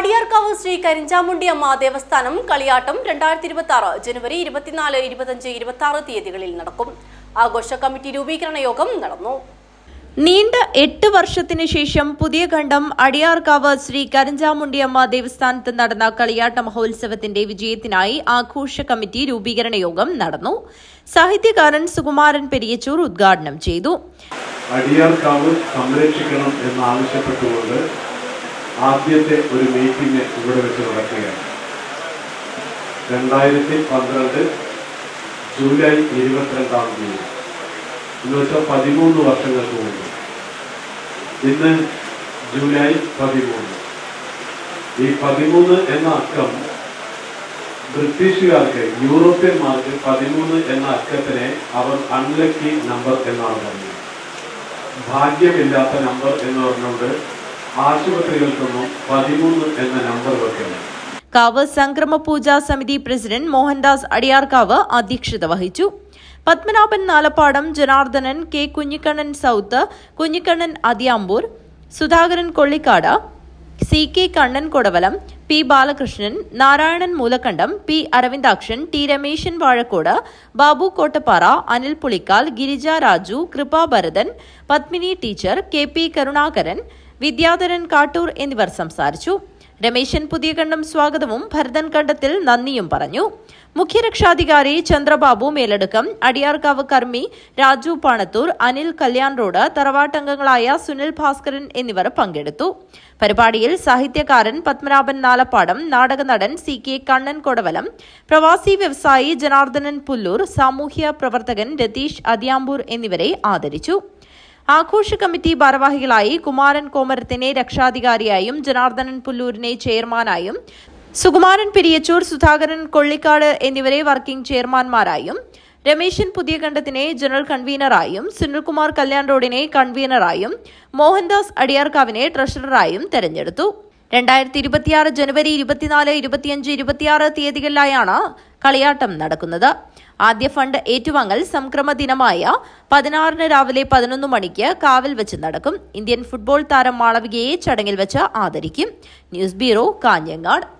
അടിയാർക്കാവ് ശ്രീ കരിഞ്ചാമുണ്ടി അമ്മ ദേവസ്ഥാനം കളിയാട്ടം രണ്ടായിരത്തി ഇരുപത്തി ആറ് ജനുവരി ഇരുപത്തിനാല് ഇരുപത്തഞ്ച് ഇരുപത്തി ആറ് തീയതികളിൽ നടക്കും. ആഘോഷ കമ്മിറ്റി രൂപീകരണ യോഗം നടന്നു. നീണ്ട എട്ട് വർഷത്തിനു ശേഷം പുതിയ ഖണ്ഡം അടിയാർക്കാവ് ശ്രീ കരിഞ്ചാമുണ്ടിയമ്മ ദേവസ്ഥാനത്ത് നടന്ന കളിയാട്ട മഹോത്സവത്തിന്റെ വിജയത്തിനായി ആഘോഷ കമ്മിറ്റി രൂപീകരണ യോഗം നടന്നു. സാഹിത്യകാരൻ സുകുമാരൻ പെരിയച്ചൂർ ഉദ്ഘാടനം ചെയ്തു. അടിയാർക്കാവ് സംരക്ഷിക്കണം എന്നാവശ്യപ്പെട്ടുകൊണ്ട് ആദ്യത്തെ ഒരു മീറ്റിംഗ് ഇവിടെ വെച്ച് നടക്കുകയാണ്. രണ്ടായിരത്തി പന്ത്രണ്ട് ജൂലൈ ഇരുപത്തിരണ്ടാം തീയതി. എന്ന് വെച്ചാൽ പതിമൂന്ന് വർഷങ്ങൾക്ക് മുമ്പ്. ഇന്ന് ജൂലൈ പതിമൂന്ന്. ഈ പതിമൂന്ന് എന്ന അക്കം ബ്രിട്ടീഷുകാർക്ക് യൂറോപ്യന്മാർക്ക് പതിമൂന്ന് എന്ന അക്കത്തിനെ അവർ അൺലക്കി നമ്പർ എന്നാണ് പറഞ്ഞത്. ഭാഗ്യമില്ലാത്ത നമ്പർ എന്ന് പറഞ്ഞുകൊണ്ട് ആശുപത്രികൾക്കൊന്നും പതിമൂന്ന് എന്ന നമ്പർ വെക്കുന്നു കാവ് സംക്രമ പൂജാ സമിതി പ്രസിഡന്റ് മോഹൻദാസ് അടിയാർക്കാവ് അധ്യക്ഷത വഹിച്ചു. Padmanabhan Nalappadam Janardhanan K Kunhikannan south Kunhikannan Athiyampur Sudhakaran Kollikkad C K Kannan Kodavalam P Balakrishnan Narayanan Moolakkandam P Aravindakshan T Rameshan Vazhakkode Babu Kottappara Anil Pulikkal Girija Raju Kripa Bharathan Padmini teacher K P Karunakaran Vidyadharan Kattoor എന്നിവർ സംസാരിച്ചു. രമേശൻ പുതിയകണ്ഠം സ്വാഗതവും ഭരതൻ കണ്ടത്തിൽ നന്ദിയും പറഞ്ഞു. മുഖ്യരക്ഷാധികാരി ചന്ദ്രബാബു മേലടുക്കം അടിയാർക്കാവ് കർമ്മി Raju Panathur Anil Kalyan road തറവാട്ടംഗങ്ങളായ സുനിൽ ഭാസ്കരൻ എന്നിവർ പങ്കെടുത്തു. പരിപാടിയിൽ സാഹിത്യകാരൻ പത്മനാഭൻ നാലപ്പാടം നാടക നടൻ സി കെ കണ്ണൻ കൊടവലം പ്രവാസി വ്യവസായി ജനാർദ്ദനൻ പുല്ലൂർ സാമൂഹ്യ പ്രവർത്തകൻ രതീഷ് അതിയാമ്പൂർ എന്നിവരെ ആദരിച്ചു. ആഘോഷ കമ്മിറ്റി ഭാരവാഹികളായി കുമാരൻ കോമരത്തിനെ രക്ഷാധികാരിയായും ജനാർദ്ദനൻ പുല്ലൂരിനെ ചെയർമാനായും സുകുമാരൻ പെരിയച്ചൂർ സുധാകരൻ കൊള്ളിക്കാട് എന്നിവരെ വർക്കിംഗ് ചെയർമാൻമാരായും രമേശൻ പുതിയകണ്ഠത്തിനെ ജനറൽ കൺവീനറായും സുനിൽകുമാർ കല്യാൺ റോഡിനെ കൺവീനറായും മോഹൻദാസ് അടിയാർക്കാവിനെ ട്രഷററായും തെരഞ്ഞെടുത്തു. രണ്ടായിരത്തി ഇരുപത്തിയാറ് ജനുവരി ഇരുപത്തിനാല് ഇരുപത്തിയഞ്ച് ഇരുപത്തിയാറ് തീയതികളിലായാണ് കളിയാട്ടം നടക്കുന്നത്. ആദ്യ ഫണ്ട് ഏറ്റുവാങ്ങൽ സംക്രമ ദിനമായ പതിനാറിന് രാവിലെ പതിനൊന്ന് മണിക്ക് കാവിൽ വെച്ച് നടക്കും. ഇന്ത്യൻ ഫുട്ബോൾ താരം മാളവികയെ ചടങ്ങിൽ വെച്ച് ആദരിക്കും. News bureau Kanhangad.